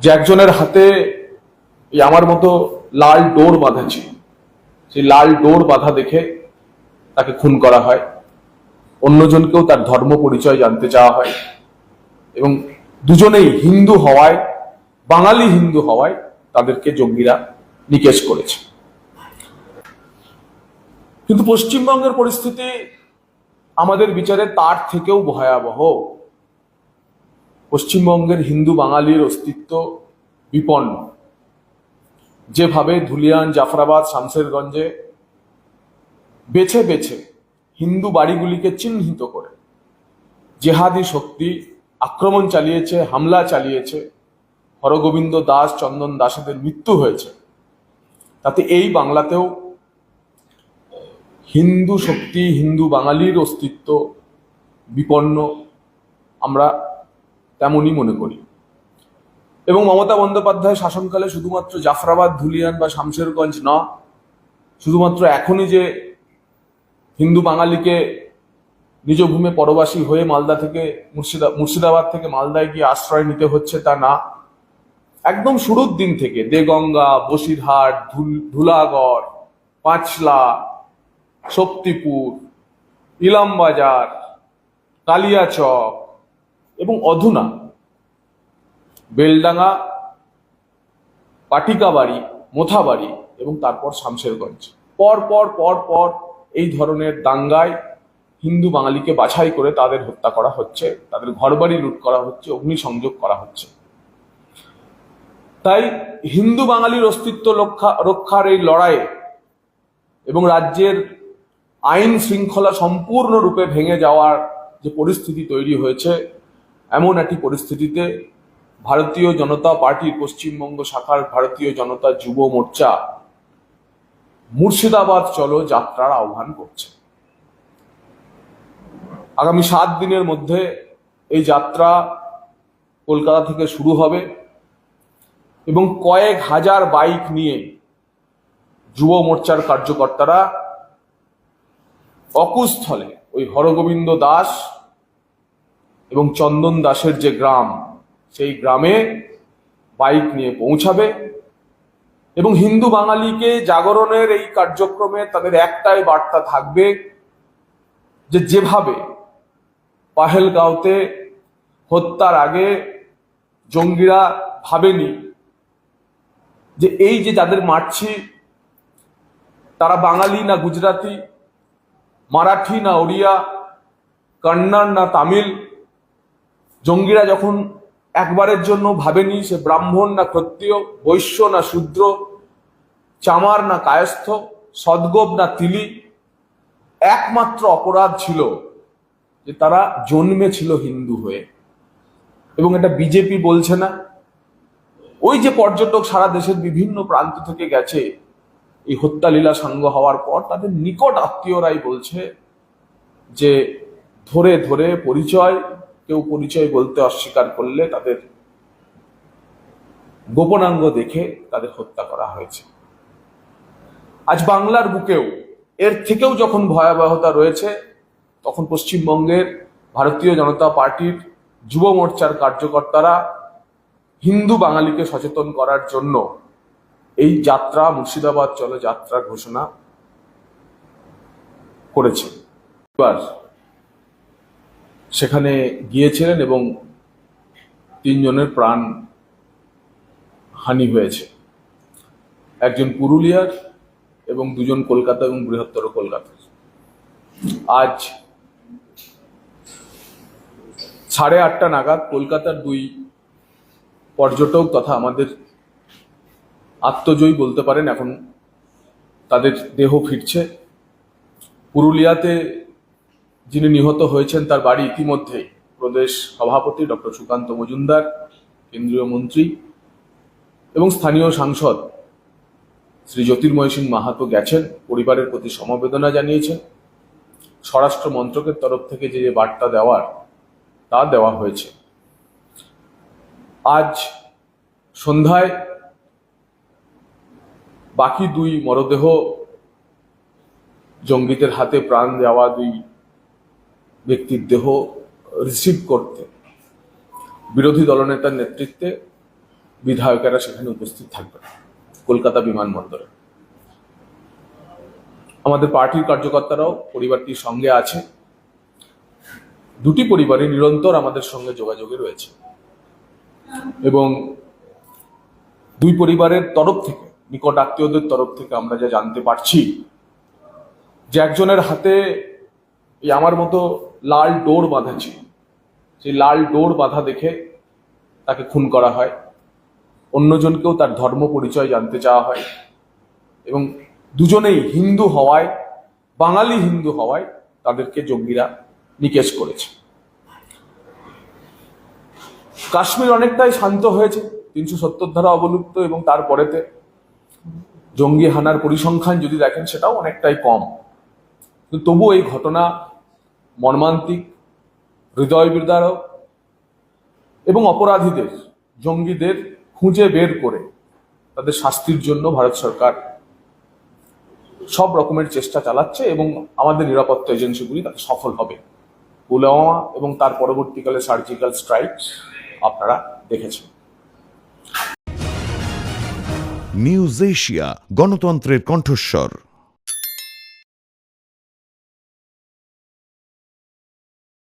যে একজনের হাতে আমার মতো লাল ডোর বাঁধা ছিল সেই লাল ডোর বাঁধা দেখে তাকে খুন করা হয়। অন্যজনকেও তার ধর্ম পরিচয় জানতে চাওয়া হয় এবং দুজনেই হিন্দু হওয়ায়, বাঙালি হিন্দু হওয়ায় তাদেরকে জঙ্গিরা নিকেশ করেছে। কিন্তু পশ্চিমবঙ্গের পরিস্থিতি আমাদের বিচারে তার থেকেও ভয়াবহ। পশ্চিমবঙ্গের হিন্দু বাঙালির অস্তিত্ব বিপন্ন। যেভাবে ধুলিয়ান, জাফরাবাদ শামসেরগঞ্জে বেছে বেছে হিন্দু বাড়িগুলিকে চিহ্নিত করে, জেহাদি শক্তি আক্রমণ চালিয়েছে, হামলা চালিয়েছে, হরগোবিন্দ দাস, চন্দন দাসেদের মৃত্যু হয়েছে, তাতে এই বাংলাতেও হিন্দু শক্তি, হিন্দু বাঙালির অস্তিত্ব বিপন্ন। আমরা তেমনই মনে করি। এবং মমতা বন্দ্যোপাধ্যায় শাসনকালে শুধুমাত্র জাফরাবাদ, ধুলিয়ান বা শামশেরগঞ্জ না, শুধুমাত্র এখনই যে হিন্দু বাঙালিকে নিজ ভূমে পরবাসী হয়ে মালদা থেকে মুর্শিদা, মুর্শিদাবাদ থেকে মালদায় গিয়ে আশ্রয় নিতে হচ্ছে তা না। একদম শুরুর দিন থেকে দেগঙ্গা, বসিরহাট, ধুল- ধুলাগড়, পাঁচলা, শক্তিপুর, ইলামবাজার, কালিয়াচক অধুনা। বেলডাঙ্গা, পাটিকাবাড়ি, মোথাবাড়ি এবং তারপর শামশেরগঞ্জ। পর পর পর পর এই ধরনের দাঙ্গায় হিন্দু বাঙালিকে বাছাই করে তাদের হত্যা করা হচ্ছে, তাদের ঘরবাড়ি লুট করা হচ্ছে, অগ্নিসংযোগ করা হচ্ছে। তাই হিন্দু বাঙালির অস্তিত্ব রক্ষা, রক্ষার এই লড়াইয়ে এবং রাজ্যের আইন শৃঙ্খলা সম্পূর্ণরূপে ভেঙে যাওয়ার যে পরিস্থিতি তৈরি হয়েছে এমন একটি পরিস্থিতিতে ভারতীয় জনতা পার্টির পশ্চিমবঙ্গ শাখার ভারতীয় জনতা যুব মোর্চা মুর্শিদাবাদ চলো যাত্রার আহ্বান করছে। আগামী সাত দিনের মধ্যে এই যাত্রা কলকাতা থেকে শুরু হবে এবং কয়েক হাজার বাইক নিয়ে যুব মোর্চার কার্যকর্তারা অকুস্থলে ওই হরগোবিন্দ দাস এবং চন্দন দাসের যে গ্রাম, সেই গ্রামে বাইক নিয়ে পৌঁছাবে। এবং হিন্দু বাঙালিকে জাগরণের এই কার্যক্রমে তাদের একটাই বার্তা থাকবে যে যেভাবে পাহেলগাঁওতে হত্যার আগে জঙ্গিরা ভাবেনি যে এই যে যাদের মারছি, তারা বাঙালি না গুজরাটি, মারাঠি না ওড়িয়া, কন্নড় না তামিল জঙ্গিরা যখন একবারের জন্য ভাবেনি সে ব্রাহ্মণ না ক্ষত্রিয়, বৈশ্য না শূদ্র, চামার না কায়স্থ, সদ্গোপ না তিলি, একমাত্র অপরাধ ছিল যে তারা জন্মে ছিল হিন্দু হয়ে। এবং এটা বিজেপি বলছে না। ওই যে পর্যটক সারা দেশের বিভিন্ন প্রান্ত থেকে গেছে, এই হত্যালীলা সাঙ্গ হওয়ার পর তাদের নিকট আত্মীয়রাই বলছে যে ধরে ধরে পরিচয় কেউ পরিচয় বলতে অস্বীকার করলে তাদের গোপনাঙ্গ দেখে তাদের হত্যা করা হয়েছে। আজ বাংলার বুকেও, এর থেকেও যখন ভয়াবহতা রয়েছে, তখন পশ্চিমবঙ্গের ভারতীয় জনতা পার্টির যুব মোর্চার কার্যকর্তারা হিন্দু বাঙালিকে সচেতন করার জন্য এই যাত্রা, মুর্শিদাবাদ চলো যাত্রা ঘোষণা করেছে এবার সেখানে গিয়েছিলেন এবং তিনজনের প্রাণ হানি হয়েছে। একজন পুরুলিয়ার এবং দুজন কলকাতা এবং বৃহত্তর কলকাতার। আজ সাড়ে আটটা নাগাদ কলকাতার দুই পর্যটক তথা আমাদের আত্মজয়ী বলতে পারেন, এখন তাদের দেহ ফিরছে। পুরুলিয়াতে যিনি নিহত হয়েছেন তার বাড়ি ইতিমধ্যেই প্রদেশ সভাপতি ডক্টর সুকান্ত মজুমদার, কেন্দ্রীয় মন্ত্রী এবং স্থানীয় সাংসদ শ্রী জ্যোতির্ময় সিং মাহাতো গেছেন, পরিবারের প্রতি সমবেদনা জানিয়েছেন। স্বরাষ্ট্র মন্ত্রকের তরফ থেকে যে যে বার্তা দেওয়ার, তা দেওয়া হয়েছে। আজ সন্ধ্যায় বাকি দুই মরদেহ জঙ্গিদের হাতে প্রাণ দেওয়া দুই ব্যক্তির দেহ রিসিভ করতে, বিরোধী দলনেতার নেতৃত্বে বিধায়কেরা সেখানে উপস্থিত থাকবেন কলকাতা বিমানবন্দরে। আমাদের পার্টির কার্যকর্তারাও পরিবারটির সঙ্গে আছে। দুটি পরিবারই নিরন্তর আমাদের সঙ্গে যোগাযোগে রয়েছে। এবং দুই পরিবারের তরফ থেকে, নিকট আত্মীয়দের তরফ থেকে আমরা যা জানতে পারছি, যে একজনের হাতে এই আমার মতো লাল ডোর বাঁধা ছিল সেই লাল ডোর বাঁধা দেখে তাকে খুন করা হয়। অন্যজনকেও তার ধর্ম পরিচয় জানতে চাওয়া হয়। এবং দুজনেই হিন্দু হওয়ায়, বাঙালি হিন্দু হওয়ায় তাদেরকে জঙ্গিরা নিকেশ করেছে। কাশ্মীর অনেকটাই শান্ত হয়েছে, তিনশো সত্তর ধারা অবলুপ্ত এবং তারপরেতে জঙ্গি হানার পরিসংখ্যান যদি দেখেন সেটাও অনেকটাই কম। তবু এই ঘটনা মর্মান্তিক হৃদয় বিদারক এবং অপরাধীদের, জঙ্গিদের খুঁজে বের করে তাদের শাস্তির জন্য ভারত সরকার সব রকমের চেষ্টা চালাচ্ছে এবং আমাদের নিরাপত্তা এজেন্সিগুলি তাতে সফল হবে। পুলওয়ামা এবং তার পরবর্তীকালে সার্জিক্যাল স্ট্রাইক আপনারা দেখেছেন। নিউজ এশিয়া, গণতন্ত্রের কণ্ঠস্বর।